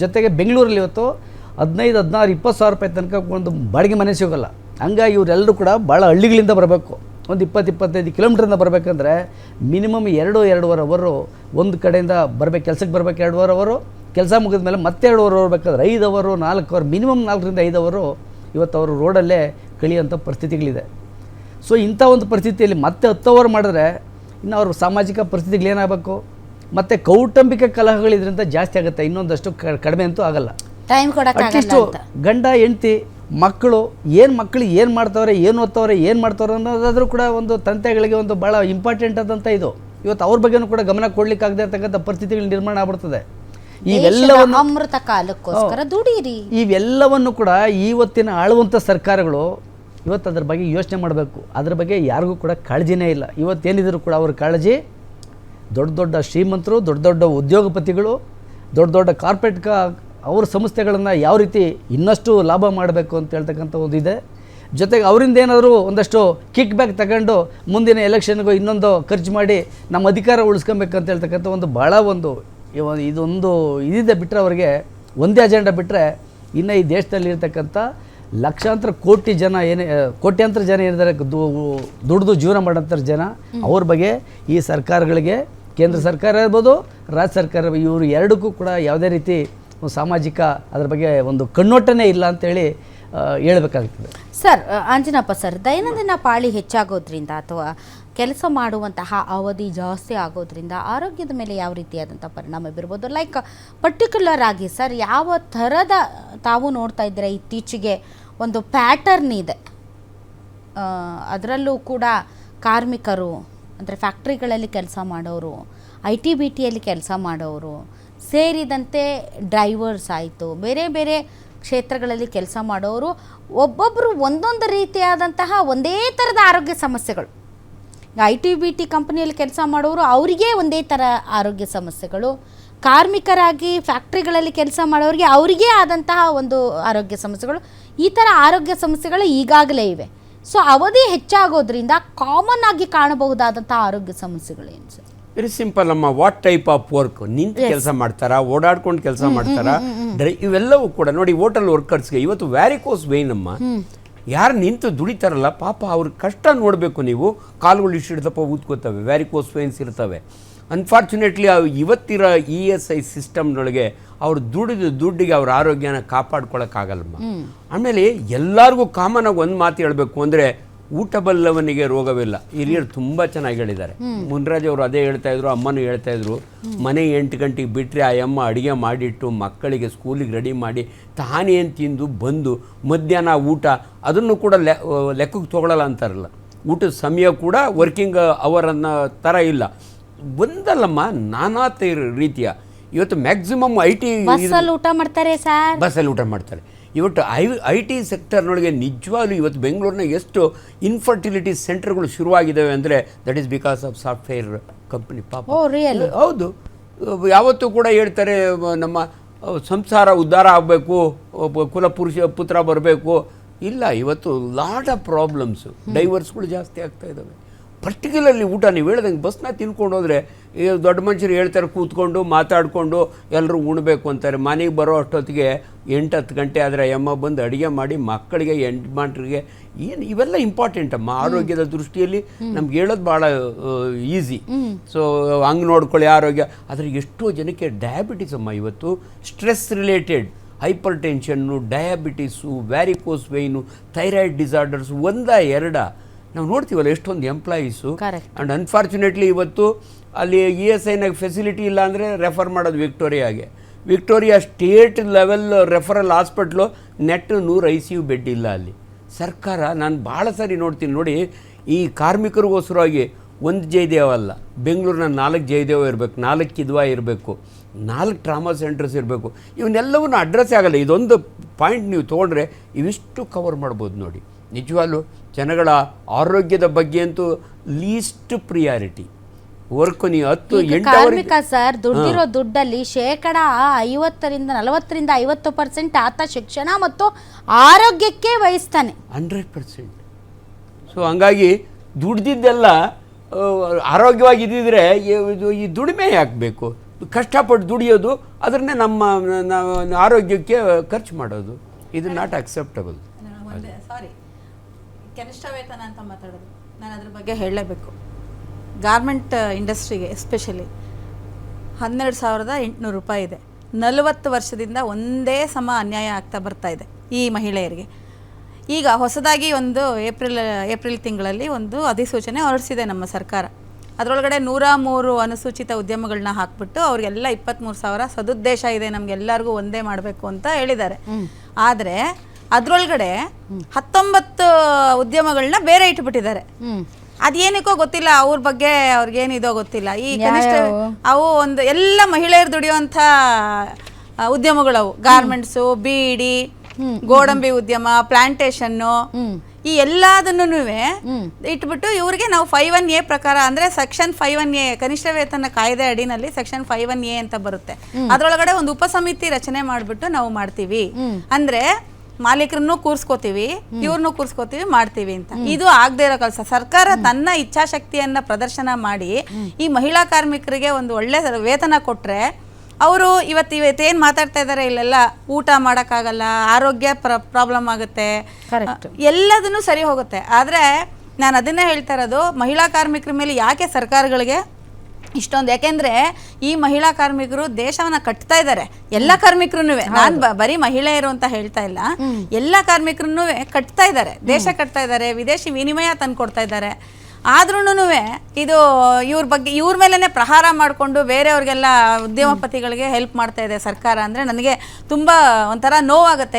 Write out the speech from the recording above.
ಜೊತೆಗೆ ಬೆಂಗಳೂರಲ್ಲಿ ಇವತ್ತು ಹದಿನೈದು, ಹದಿನಾರು, ಇಪ್ಪತ್ತು ಸಾವಿರ ರೂಪಾಯಿ ತನಕ ಒಂದು ಬಾಡಿಗೆ ಮನೆ ಸಿಗೋಲ್ಲ. ಹಂಗಾಗಿ ಇವರೆಲ್ಲರೂ ಕೂಡ ಭಾಳ ಹಳ್ಳಿಗಳಿಂದ ಬರಬೇಕು. ಒಂದು ಇಪ್ಪತ್ತು, ಇಪ್ಪತ್ತೈದು ಕಿಲೋಮೀಟ್ರಿಂದ ಬರಬೇಕಂದ್ರೆ ಮಿನಿಮಮ್ ಎರಡು, ಎರಡೂವರೆ ಅವರು ಒಂದು ಕಡೆಯಿಂದ ಬರಬೇಕು, ಕೆಲಸಕ್ಕೆ ಬರಬೇಕು, ಎರಡೂವರೆ ಅವರು, ಕೆಲಸ ಮುಗಿದ ಮೇಲೆ ಮತ್ತೆ ಎರಡೂವರೆ ಅವರ್ ಬೇಕಾದ್ರೆ ಐದು ಅವರು, ನಾಲ್ಕು ಅವರು, ಮಿನಿಮಮ್ ನಾಲ್ಕರಿಂದ ಐದು ಅವರು ಇವತ್ತು ಅವರು ರೋಡಲ್ಲೇ ಕಳಿಯುವಂಥ ಪರಿಸ್ಥಿತಿಗಳಿದೆ. ಸೊ ಇಂಥ ಒಂದು ಪರಿಸ್ಥಿತಿಯಲ್ಲಿ ಮತ್ತೆ ಹತ್ತು ಅವರ್ ಮಾಡಿದ್ರೆ ಇನ್ನು ಅವ್ರ ಸಾಮಾಜಿಕ ಪರಿಸ್ಥಿತಿಗಳು ಏನಾಗಬೇಕು? ಮತ್ತು ಕೌಟುಂಬಿಕ ಕಲಹಗಳು ಇದರಿಂದ ಜಾಸ್ತಿ ಆಗುತ್ತೆ. ಇನ್ನೊಂದಷ್ಟು ಕಡಿಮೆ ಅಂತೂ ಆಗಲ್ಲ. ಟೈಮ್ ಅಟ್ಲೀಸ್ಟು ಗಂಡ ಹೆಂಡ್ತಿ ಮಕ್ಕಳು ಏನು ಮಕ್ಕಳು ಏನು ಮಾಡ್ತಾವ್ರೆ ಏನು ಓದ್ತವ್ರೆ ಏನು ಮಾಡ್ತಾವ್ರೆ ಅನ್ನೋದಾದರೂ ಕೂಡ ಒಂದು ತಂತೆಗಳಿಗೆ ಒಂದು ಭಾಳ ಇಂಪಾರ್ಟೆಂಟ್ ಆದಂಥ ಇದು. ಇವತ್ತು ಅವ್ರ ಬಗ್ಗೆನೂ ಕೂಡ ಗಮನ ಕೊಡ್ಲಿಕ್ಕಾಗದೇ ಇರ್ತಕ್ಕಂಥ ಪರಿಸ್ಥಿತಿಗಳು ನಿರ್ಮಾಣ ಆಗ್ಬಿಡ್ತದೆ. ಇವೆಲ್ಲವನ್ನು ಅಮೃತ ಕಾಲಕ್ಕೋಸ್ಕರ ದುಡೀರಿ. ಇವೆಲ್ಲವನ್ನು ಕೂಡ ಇವತ್ತಿನ ಆಳುವಂಥ ಸರ್ಕಾರಗಳು ಇವತ್ತು ಅದ್ರ ಬಗ್ಗೆ ಯೋಚನೆ ಮಾಡಬೇಕು. ಅದ್ರ ಬಗ್ಗೆ ಯಾರಿಗೂ ಕೂಡ ಕಾಳಜಿನೇ ಇಲ್ಲ. ಇವತ್ತೇನಿದ್ರು ಕೂಡ ಅವ್ರ ಕಾಳಜಿ ದೊಡ್ಡ ದೊಡ್ಡ ಶ್ರೀಮಂತರು ದೊಡ್ಡ ದೊಡ್ಡ ಉದ್ಯೋಗಪತಿಗಳು ದೊಡ್ಡ ದೊಡ್ಡ ಕಾರ್ಪೊರೇಟ್ ಕ ಅವ್ರ ಸಂಸ್ಥೆಗಳನ್ನು ಯಾವ ರೀತಿ ಇನ್ನಷ್ಟು ಲಾಭ ಮಾಡಬೇಕು ಅಂತ ಹೇಳ್ತಕ್ಕಂಥ ಒಂದು ಇದೆ. ಜೊತೆಗೆ ಅವರಿಂದ ಏನಾದರೂ ಒಂದಷ್ಟು ಕಿಕ್ ಬ್ಯಾಕ್ ತಗೊಂಡು ಮುಂದಿನ ಎಲೆಕ್ಷನ್ಗೂ ಇನ್ನೊಂದು ಖರ್ಚು ಮಾಡಿ ನಮ್ಮ ಅಧಿಕಾರ ಉಳಿಸ್ಕೊಬೇಕಂತ ಹೇಳ್ತಕ್ಕಂಥ ಒಂದು ಭಾಳ ಒಂದು ಇದೊಂದು ಇದಿದೆ ಬಿಟ್ಟರೆ ಅವರಿಗೆ ಒಂದೇ ಅಜೆಂಡಾ ಬಿಟ್ಟರೆ ಇನ್ನು ಈ ದೇಶದಲ್ಲಿ ಇರ್ತಕ್ಕಂಥ ಲಕ್ಷಾಂತರ ಕೋಟಿ ಜನ ಏನೇ ಕೋಟ್ಯಾಂತರ ಜನ ಏನಿದ್ದಾರೆ ದುಡಿದು ದುಡ್ದು ಜೀವನ ಮಾಡೋಂಥ ಜನ ಅವ್ರ ಬಗ್ಗೆ ಈ ಸರ್ಕಾರಗಳಿಗೆ ಕೇಂದ್ರ ಸರ್ಕಾರ ಇರ್ಬೋದು ರಾಜ್ಯ ಸರ್ಕಾರ ಇವರು ಎರಡಕ್ಕೂ ಕೂಡ ಯಾವುದೇ ರೀತಿ ಸಾಮಾಜಿಕ ಅದರ ಬಗ್ಗೆ ಒಂದು ಕಣ್ಣೋಟನೇ ಇಲ್ಲ ಅಂತೇಳಿ ಹೇಳಬೇಕಾಗ್ತದೆ. ಸರ್ ಅಂಜನಪ್ಪ ಸರ್, ದೈನಂದಿನ ಪಾಳಿ ಹೆಚ್ಚಾಗೋದ್ರಿಂದ ಅಥವಾ ಕೆಲಸ ಮಾಡುವಂತಹ ಅವಧಿ ಜಾಸ್ತಿ ಆಗೋದ್ರಿಂದ ಆರೋಗ್ಯದ ಮೇಲೆ ಯಾವ ರೀತಿಯಾದಂಥ ಪರಿಣಾಮ ಬೀರ್ಬೋದು? ಲೈಕ್ ಪರ್ಟಿಕ್ಯುಲರ್ ಆಗಿ ಸರ್, ಯಾವ ಥರದ ತಾವು ನೋಡ್ತಾ ಇದ್ದರೆ ಇತ್ತೀಚೆಗೆ ಒಂದು ಪ್ಯಾಟರ್ನ್ ಇದೆ? ಅದರಲ್ಲೂ ಕೂಡ ಕಾರ್ಮಿಕರು ಅಂದರೆ ಫ್ಯಾಕ್ಟ್ರಿಗಳಲ್ಲಿ ಕೆಲಸ ಮಾಡೋರು ಐ ಟಿ ಬಿ ಟಿಯಲ್ಲಿ ಕೆಲಸ ಮಾಡೋರು, ಸೇರಿದಂತೆ ಡ್ರೈವರ್ಸ್ ಆಯಿತು, ಬೇರೆ ಬೇರೆ ಕ್ಷೇತ್ರಗಳಲ್ಲಿ ಕೆಲಸ ಮಾಡೋರು ಒಬ್ಬೊಬ್ಬರು ಒಂದೊಂದು ರೀತಿಯಾದಂತಹ ಒಂದೇ ಥರದ ಆರೋಗ್ಯ ಸಮಸ್ಯೆಗಳು. ಐ ಟಿ ಬಿ ಟಿ ಕಂಪ್ನಿಯಲ್ಲಿ ಕೆಲಸ ಮಾಡೋರು, ಅವರಿಗೆ ಒಂದೇ ಥರ ಆರೋಗ್ಯ ಸಮಸ್ಯೆಗಳು. ಕಾರ್ಮಿಕರಾಗಿ ಫ್ಯಾಕ್ಟ್ರಿಗಳಲ್ಲಿ ಕೆಲಸ ಮಾಡೋರಿಗೆ ಅವರಿಗೇ ಆದಂತಹ ಒಂದು ಆರೋಗ್ಯ ಸಮಸ್ಯೆಗಳು. ಈ ಥರ ಆರೋಗ್ಯ ಸಮಸ್ಯೆಗಳು ಈಗಾಗಲೇ ಇವೆ. ಸೊ ಅವಧಿ ಹೆಚ್ಚಾಗೋದ್ರಿಂದ ಕಾಮನ್ ಆಗಿ ಕಾಣಬಹುದಾದಂತಹ ಆರೋಗ್ಯ ಸಮಸ್ಯೆಗಳೇನು ಸರ್? ವೆರಿ ಸಿಂಪಲ್ ಅಮ್ಮ ವಾಟ್ ಟೈಪ್ ಆಫ್ ವರ್ಕ್ ನಿಂತು ಕೆಲಸ ಮಾಡ್ತಾರಾ? ಓಡಾಡ್ಕೊಂಡು ಕೆಲಸ ಮಾಡ್ತಾರಾ? ಇವೆಲ್ಲವೂ ಕೂಡ ನೋಡಿ ಹೋಟೆಲ್ ವರ್ಕರ್ಸ್ಗೆ ಇವತ್ತು ವ್ಯಾರಿಕೋಸ್ ವೇನ್ ಅಮ್ಮ. ಯಾರು ನಿಂತು ದುಡಿತಾರಲ್ಲ ಪಾಪ ಅವ್ರ ಕಷ್ಟ ನೋಡಬೇಕು ನೀವು. ಕಾಲುಗಳು ಇಷ್ಟಿಡ್ದಪ್ಪ ಊದ್ಕೋತವೆ. ವ್ಯಾರಿಕೋಸ್ ವೇನ್ಸ್ ಇರ್ತವೆ. ಅನ್ಫಾರ್ಚುನೇಟ್ಲಿ ಇವತ್ತಿರೋ ಇ ಎಸ್ ಐ ಸಿಸ್ಟಮ್ನೊಳಗೆ ಅವ್ರು ದುಡಿದ ದುಡ್ಡಿಗೆ ಅವ್ರ ಆರೋಗ್ಯನ ಕಾಪಾಡ್ಕೊಳಕ್ಕಾಗಲ್ಲಮ್ಮ. ಆಮೇಲೆ ಎಲ್ಲರಿಗೂ ಕಾಮನ್ ಆಗಿ ಒಂದು ಮಾತು ಹೇಳಬೇಕು ಅಂದರೆ ಊಟ ಬಲ್ಲವನಿಗೆ ರೋಗವಿಲ್ಲ. ಹಿರಿಯರು ತುಂಬ ಚೆನ್ನಾಗಿ ಹೇಳಿದ್ದಾರೆ. ಮುನ್ರಾಜ್ ಅವರು ಅದೇ ಹೇಳ್ತಾ ಇದ್ರು ಅಮ್ಮನೂ ಹೇಳ್ತಾ ಇದ್ರು ಮನೆ ಎಂಟು ಗಂಟೆಗೆ ಬಿಟ್ಟರೆ ಆ ಅಮ್ಮ ಅಡುಗೆ ಮಾಡಿಟ್ಟು ಮಕ್ಕಳಿಗೆ ಸ್ಕೂಲಿಗೆ ರೆಡಿ ಮಾಡಿ ತಾನೇನು ತಿಂದು ಬಂದು ಮಧ್ಯಾಹ್ನ ಊಟ ಅದನ್ನು ಕೂಡ ಲೆ ಲೆಕ್ಕಕ್ಕೆ ತೊಗೊಳಲ್ಲ ಅಂತಾರಲ್ಲ. ಊಟದ ಸಮಯ ಕೂಡ ವರ್ಕಿಂಗ್ ಅವರ್ ಅನ್ನೋ ಥರ ಇಲ್ಲ. ಒಂದಲ್ಲಮ್ಮ ನಾನಾ ರೀತಿಯ. ಇವತ್ತು ಮ್ಯಾಕ್ಸಿಮಮ್ ಐ ಟಿ ಬಸ್ಸಲ್ಲಿ ಊಟ ಮಾಡ್ತಾರೆ ಸರ್. ಬಸ್ಸಲ್ಲಿ ಊಟ ಮಾಡ್ತಾರೆ. ಇವತ್ತು ಐ ಐ ಟಿ ಸೆಕ್ಟರ್ನೊಳಗೆ ನಿಜವಾಗ್ಲೂ ಇವತ್ತು ಬೆಂಗಳೂರಿನ ಎಷ್ಟು ಇನ್ಫರ್ಟಿಲಿಟಿ ಸೆಂಟರ್ಗಳು ಶುರುವಾಗಿದ್ದಾವೆ ಅಂದರೆ that is because of software company ಪಾಪ. ಓ ರಿಯಲಿ ಹೌದು. ಯಾವತ್ತೂ ಕೂಡ ಹೇಳ್ತಾರೆ ನಮ್ಮ ಸಂಸಾರ ಉದ್ಧಾರ ಆಗಬೇಕು ಕುಲ ಪುರುಷ ಪುತ್ರ ಬರಬೇಕು. ಇಲ್ಲ ಇವತ್ತು ಲಾಟ್ ಆಫ್ ಪ್ರಾಬ್ಲಮ್ಸು ಡೈವರ್ಸ್ಗಳು ಜಾಸ್ತಿ ಆಗ್ತಾ ಇದ್ದಾವೆ. ಪರ್ಟಿಕ್ಯುಲರ್ಲಿ ಊಟ, ನೀವು ಹೇಳ್ದಂಗೆ ಬಸ್ನ ತಿನ್ಕೊಂಡು ಹೋದರೆ ದೊಡ್ಡ ಮನುಷ್ಯರು ಹೇಳ್ತಾರೆ, ಕೂತ್ಕೊಂಡು ಮಾತಾಡಿಕೊಂಡು ಎಲ್ಲರೂ ಉಣಬೇಕು ಅಂತಾರೆ. ಮನೆಗೆ ಬರೋ ಅಷ್ಟೊತ್ತಿಗೆ ಎಂಟು ಹತ್ತು ಗಂಟೆ ಆದರೆ ಅಮ್ಮ ಬಂದು ಅಡುಗೆ ಮಾಡಿ ಮಕ್ಕಳಿಗೆ, ಯಜಮಾನ್ರಿಗೆ, ಏನು ಇವೆಲ್ಲ ಇಂಪಾರ್ಟೆಂಟ್ ಅಮ್ಮ. ಆರೋಗ್ಯದ ದೃಷ್ಟಿಯಲ್ಲಿ ನಮ್ಗೆ ಹೇಳೋದು ಭಾಳ ಈಸಿ ಸೊ ಹಂಗೆ ನೋಡ್ಕೊಳ್ಳಿ ಆರೋಗ್ಯ. ಆದರೆ ಎಷ್ಟೋ ಜನಕ್ಕೆ ಡಯಾಬಿಟಿಸ್ ಅಮ್ಮ ಇವತ್ತು stress related hypertension diabetes varicose vein thyroid disorders ಒಂದ, ಎರಡ ನಾವು ನೋಡ್ತೀವಲ್ಲ ಎಷ್ಟೊಂದು ಎಂಪ್ಲಾಯೀಸು. ಆ್ಯಂಡ್ ಅನ್ಫಾರ್ಚುನೇಟ್ಲಿ ಇವತ್ತು ಅಲ್ಲಿ ಇ ಎಸ್ ಐನಾಗ ಫೆಸಿಲಿಟಿ ಇಲ್ಲ ಅಂದರೆ ರೆಫರ್ ಮಾಡೋದು ವಿಕ್ಟೋರಿಯಾಗೆ Victoria state level referral hospital net ನೂರು ಐ ಸಿ ಯು ಬೆಡ್ ಇಲ್ಲ ಅಲ್ಲಿ. ಸರ್ಕಾರ ನಾನು ಭಾಳ ಸಾರಿ ನೋಡ್ತೀನಿ ನೋಡಿ ಈ ಕಾರ್ಮಿಕರಿಗೋಸ್ಕರವಾಗಿ ಒಂದು ಜಯದೇವ ಅಲ್ಲ ಬೆಂಗಳೂರಿನ ನಾಲ್ಕು ಜಯದೇವ ಇರಬೇಕು ನಾಲ್ಕು ಕಿದ್ವಾ ಇರಬೇಕು ನಾಲ್ಕು ಟ್ರಾಮಾ ಸೆಂಟರ್ಸ್ ಇರಬೇಕು ಇವನ್ನೆಲ್ಲವನ್ನು ಅಡ್ರೆಸ್ ಆಗಲ್ಲ. ಇದೊಂದು ಪಾಯಿಂಟ್ ನೀವು ತೊಗೊಂಡ್ರೆ ಇವಿಷ್ಟು ಕವರ್ ಮಾಡ್ಬೋದು ನೋಡಿ. ನಿಜವಾಗ್ಲೂ ಜನಗಳ ಆರೋಗ್ಯದ ಬಗ್ಗೆ ಅಂತೂ ಲೀಸ್ಟ್ ಪ್ರಿಯಾರಿಟಿ ವರ್ಕ್ ನೀವು ಹತ್ತು ಕಾರ್ಮಿಕ ಸರ್ ದುಡ್ಡಿರೋ ದುಡ್ಡಲ್ಲಿ ಶೇಕಡ ಐವತ್ತರಿಂದ ನಲವತ್ತರಿಂದ ಐವತ್ತು ಪರ್ಸೆಂಟ್ ಆತ ಶಿಕ್ಷಣ ಮತ್ತು ಆರೋಗ್ಯಕ್ಕೆ ವಹಿಸ್ತಾನೆ. ಹಂಡ್ರೆಡ್ ಪರ್ಸೆಂಟ್ ಸೊ ಹಂಗಾಗಿ ದುಡ್ದಿದ್ದೆಲ್ಲ ಆರೋಗ್ಯವಾಗಿ ಇದ್ದಿದ್ರೆ ಈ- ಇದು ಈ ದುಡಿಮೆ ಹಾಕಬೇಕು ಕಷ್ಟಪಟ್ಟು ದುಡಿಯೋದು ಅದನ್ನೇ ನಮ್ಮ ಆರೋಗ್ಯಕ್ಕೆ ಖರ್ಚು ಮಾಡೋದು. ಇದು ನಾಟ್ ಅಕ್ಸೆಪ್ಟಬಲ್ ಸಾರಿ ಕನಿಷ್ಠ ವೇತನ ಅಂತ ಮಾತಾಡೋದು. ನಾನು ಅದ್ರ ಬಗ್ಗೆ ಹೇಳಲೇಬೇಕು. ಗಾರ್ಮೆಂಟ್ ಇಂಡಸ್ಟ್ರಿಗೆ ಎಸ್ಪೆಷಲಿ ಹನ್ನೆರಡು ಸಾವಿರದ ಎಂಟುನೂರು ರೂಪಾಯಿ ಇದೆ. ನಲವತ್ತು ವರ್ಷದಿಂದ ಒಂದೇ ಸಮ ಅನ್ಯಾಯ ಆಗ್ತಾ ಬರ್ತಾ ಇದೆ ಈ ಮಹಿಳೆಯರಿಗೆ. ಈಗ ಹೊಸದಾಗಿ ಒಂದು ಏಪ್ರಿಲ್ ಏಪ್ರಿಲ್ ತಿಂಗಳಲ್ಲಿ ಒಂದು ಅಧಿಸೂಚನೆ ಹೊರಡಿಸಿದೆ ನಮ್ಮ ಸರ್ಕಾರ. ಅದರೊಳಗಡೆ ನೂರ ಮೂರು ಅನುಸೂಚಿತ ಉದ್ಯಮಗಳನ್ನ ಹಾಕ್ಬಿಟ್ಟು ಅವ್ರಿಗೆಲ್ಲ ಇಪ್ಪತ್ತ್ಮೂರು ಸಾವಿರ ಸದುದ್ದೇಶ ಇದೆ. ನಮಗೆಲ್ಲರಿಗೂ ಒಂದೇ ಮಾಡಬೇಕು ಅಂತ ಹೇಳಿದ್ದಾರೆ. ಆದರೆ ಅದರೊಳಗಡೆ ಹತ್ತೊಂಬತ್ತು ಉದ್ಯಮಗಳನ್ನ ಬೇರೆ ಇಟ್ಬಿಟ್ಟಿದ್ದಾರೆ. ಅದೇನಕ್ಕೋ ಗೊತ್ತಿಲ್ಲ ಅವ್ರ ಬಗ್ಗೆ ಅವ್ರಿಗೇನಿದೋ ಗೊತ್ತಿಲ್ಲ. ಈ ಕನಿಷ್ಠ ಅವು ಒಂದು ಎಲ್ಲ ಮಹಿಳೆಯರು ದುಡಿಯುವಂಥ ಉದ್ಯಮಗಳವು. ಗಾರ್ಮೆಂಟ್ಸು ಬೀಡಿ ಗೋಡಂಬಿ ಉದ್ಯಮ ಪ್ಲಾಂಟೇಶನ್ನು ಈ ಎಲ್ಲದನ್ನು ಇಟ್ಬಿಟ್ಟು ಇವ್ರಿಗೆ ನಾವು ಫೈವ್ ಒನ್ ಎ ಪ್ರಕಾರ ಅಂದ್ರೆ ಸೆಕ್ಷನ್ ಫೈವ್ ಒನ್ ಎ ಕನಿಷ್ಠ ವೇತನ ಕಾಯ್ದೆ ಅಡಿನಲ್ಲಿ ಸೆಕ್ಷನ್ ಫೈವ್ ಒನ್ ಎ ಅಂತ ಬರುತ್ತೆ. ಅದರೊಳಗಡೆ ಒಂದು ಉಪಸಮಿತಿ ರಚನೆ ಮಾಡ್ಬಿಟ್ಟು ನಾವು ಮಾಡ್ತೀವಿ. ಅಂದ್ರೆ ಮಾಲೀಕರನ್ನು ಕೂರ್ಸ್ಕೋತೀವಿ ಇವ್ರನ್ನೂ ಕೂರ್ಸ್ಕೋತೀವಿ ಮಾಡ್ತೀವಿ ಅಂತ. ಇದು ಆಗದೆ ಇರೋ ಕೆಲಸ. ಸರ್ಕಾರ ತನ್ನ ಇಚ್ಛಾಶಕ್ತಿಯನ್ನ ಪ್ರದರ್ಶನ ಮಾಡಿ ಈ ಮಹಿಳಾ ಕಾರ್ಮಿಕರಿಗೆ ಒಂದು ಒಳ್ಳೆ ವೇತನ ಕೊಟ್ರೆ ಅವರು ಇವತ್ತು ಇವತ್ತೇನು ಮಾತಾಡ್ತಾ ಇದ್ದಾರೆ ಇಲ್ಲೆಲ್ಲ ಊಟ ಮಾಡೋಕ್ಕಾಗಲ್ಲ ಆರೋಗ್ಯ ಪ್ರಾಬ್ಲಮ್ ಆಗುತ್ತೆ. ಎಲ್ಲದನ್ನು ಸರಿ ಹೋಗುತ್ತೆ. ಆದರೆ ನಾನು ಅದನ್ನೇ ಹೇಳ್ತಾ ಇರೋದು ಮಹಿಳಾ ಕಾರ್ಮಿಕರ ಮೇಲೆ ಯಾಕೆ ಸರ್ಕಾರಗಳಿಗೆ ಇಷ್ಟೊಂದು. ಯಾಕೆಂದ್ರೆ ಈ ಮಹಿಳಾ ಕಾರ್ಮಿಕರು ದೇಶವನ್ನ ಕಟ್ತಾ ಇದ್ದಾರೆ ಎಲ್ಲ ಕಾರ್ಮಿಕರು ನಾನ್ ಬರೀ ಮಹಿಳೆಯರು ಅಂತ ಹೇಳ್ತಾ ಇಲ್ಲ. ಎಲ್ಲ ಕಾರ್ಮಿಕರನ್ನು ಕಟ್ತಾ ಇದ್ದಾರೆ ದೇಶ ಕಟ್ತಾ ಇದ್ದಾರೆ ವಿದೇಶಿ ವಿನಿಮಯ ತಂದ್ಕೊಡ್ತಾ ಇದ್ದಾರೆ ಆದ್ರೂನು ಇದು ಇವ್ರ ಬಗ್ಗೆ ಇವ್ರ ಮೇಲೇ ಪ್ರಹಾರ ಮಾಡಿಕೊಂಡು ಬೇರೆಯವ್ರಿಗೆಲ್ಲ ಉದ್ಯಮಪತಿಗಳಿಗೆ ಹೆಲ್ಪ್ ಮಾಡ್ತಾ ಇದೆ ಸರ್ಕಾರ ಅಂದ್ರೆ ನನಗೆ ತುಂಬಾ ಒಂಥರ ನೋವಾಗುತ್ತೆ.